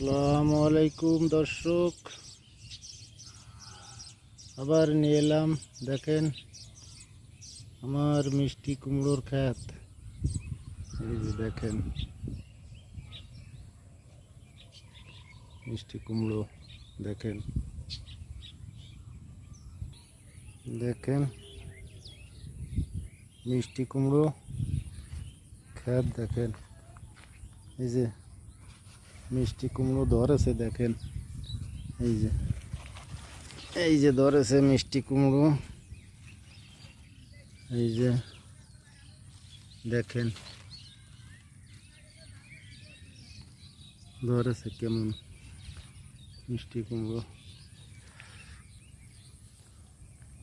আসসালামু আলাইকুম, দর্শক। আবার নিয়ে এলাম, দেখেন, আমার মিষ্টি কুমড়োর খ্যাত এই যে দেখেন, মিষ্টি কুমড়ো, দেখেন। দেখেন, মিষ্টি কুমড়ো খ্যাত দেখেন। এই যে মিষ্টি কুমড়ো ধরেছে দেখেন। এই যে। এই যে ধরেছে মিষ্টি কুমড়ো। এই যে। দেখেন। ধরেছে কেমন মিষ্টি কুমড়ো।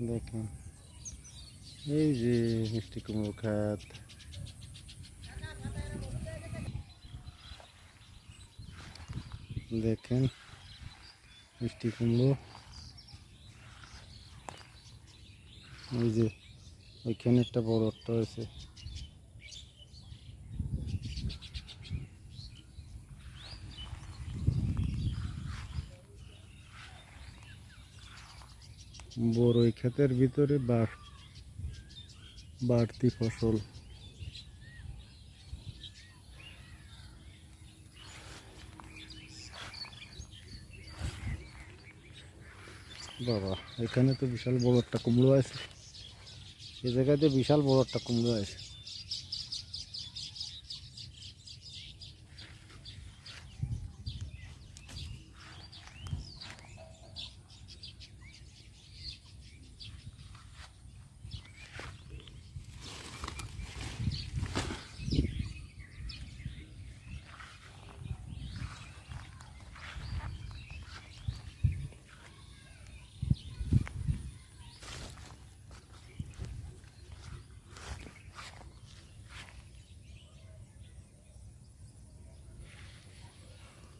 দেখেন। এই যে মিষ্টি কুমড়ো খাত। দেখেন, মিষ্টি কুমড়ো। ওই যে, ওইখানে একটা বড় একটা হয়েছে। বড়ই ক্ষেতের ভিতরে বাড়, বাড়তি ফসল। বাবা, এখানে তো বিশাল বড় একটা কুমড়ো আছে। এ জায়গাতে বিশাল বড় একটা কুমড়ো আছে।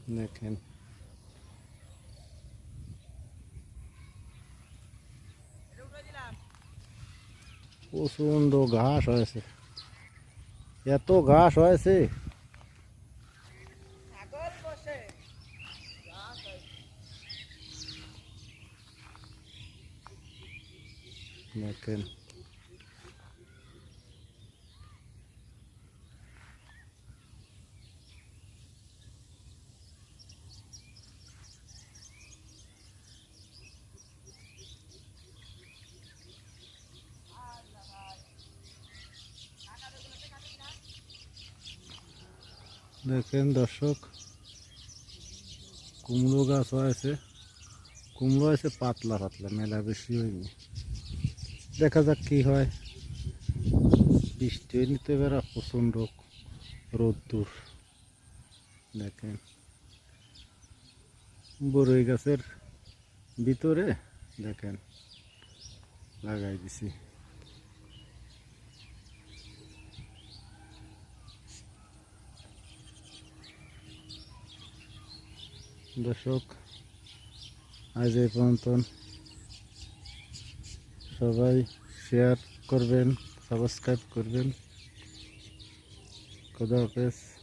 দেখেন প্রচণ্ড ঘাস হয়েছে এত ঘাস হয়েছে দেখেন দেখেন দর্শক, কুমড়ো গাছ হয়েছে। কুমড়ো হয়েছে পাতলা পাতলা, মেলা বেশি হয়নি। দেখা যাক কি হয়। বৃষ্টি নিতে বেড়া প্রচণ্ড রোদ্দুর। দেখেন, বরই গাছের ভিতরে, দেখেন, লাগাই দিছি। দর্শক আজ এই পর্যন্ত সবাই শেয়ার করবেন সাবস্ক্রাইব করবেন। খুদা হাফেজ।